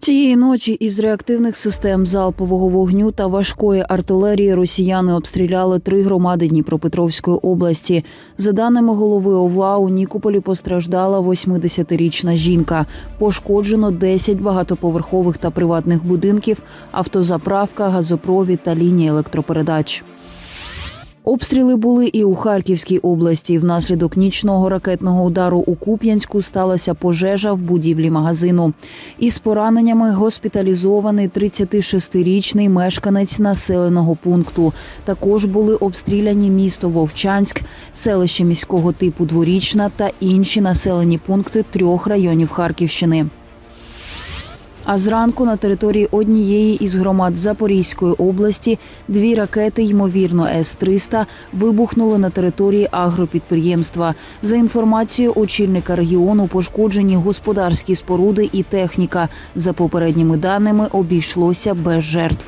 Цієї ночі із реактивних систем залпового вогню та важкої артилерії росіяни обстріляли три громади Дніпропетровської області. За даними голови ОВА, у Нікополі постраждала 80-річна жінка. Пошкоджено 10 багатоповерхових та приватних будинків, автозаправка, газопровід та лінії електропередач. Обстріли були і у Харківській області. Внаслідок нічного ракетного удару у Куп'янську сталася пожежа в будівлі магазину. Із пораненнями госпіталізований 36-річний мешканець населеного пункту. Також були обстріляні місто Вовчанськ, селище міського типу Дворічна та інші населені пункти трьох районів Харківщини. А зранку на території однієї із громад Запорізької області дві ракети, ймовірно, С-300, вибухнули на території агропідприємства. За інформацією очільника регіону, пошкоджені господарські споруди і техніка. За попередніми даними обійшлося без жертв.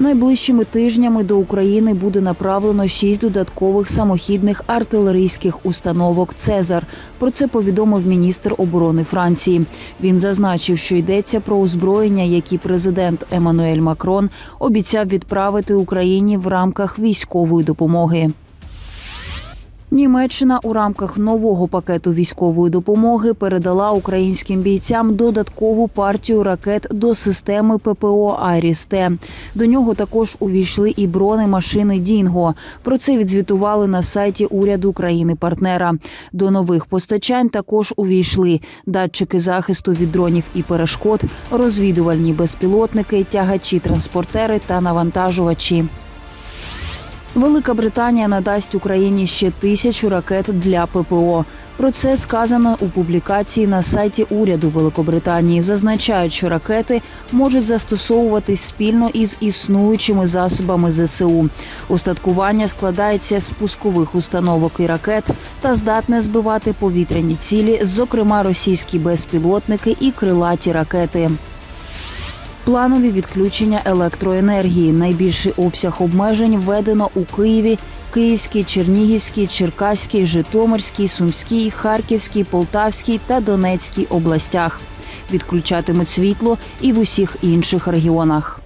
Найближчими тижнями до України буде направлено шість додаткових самохідних артилерійських установок Цезар. Про це повідомив міністр оборони Франції. Він зазначив, що йдеться про озброєння, які президент Еммануель Макрон обіцяв відправити Україні в рамках військової допомоги. Німеччина у рамках нового пакету військової допомоги передала українським бійцям додаткову партію ракет до системи ППО «Айріс-Т». До нього також увійшли і бронемашини Дінго. Про це відзвітували на сайті уряду країни-партнера. До нових постачань також увійшли датчики захисту від дронів і перешкод, розвідувальні безпілотники, тягачі, транспортери та навантажувачі. Велика Британія надасть Україні ще тисячу ракет для ППО. Про це сказано у публікації на сайті уряду Великобританії. Зазначають, що ракети можуть застосовуватись спільно із існуючими засобами ЗСУ. Устаткування складається з пускових установок і ракет та здатне збивати повітряні цілі, зокрема російські безпілотники і крилаті ракети. Планові відключення електроенергії. Найбільший обсяг обмежень введено у Києві, Київській, Чернігівській, Черкаській, Житомирській, Сумській, Харківській, Полтавській та Донецькій областях. Відключатимуть світло і в усіх інших регіонах.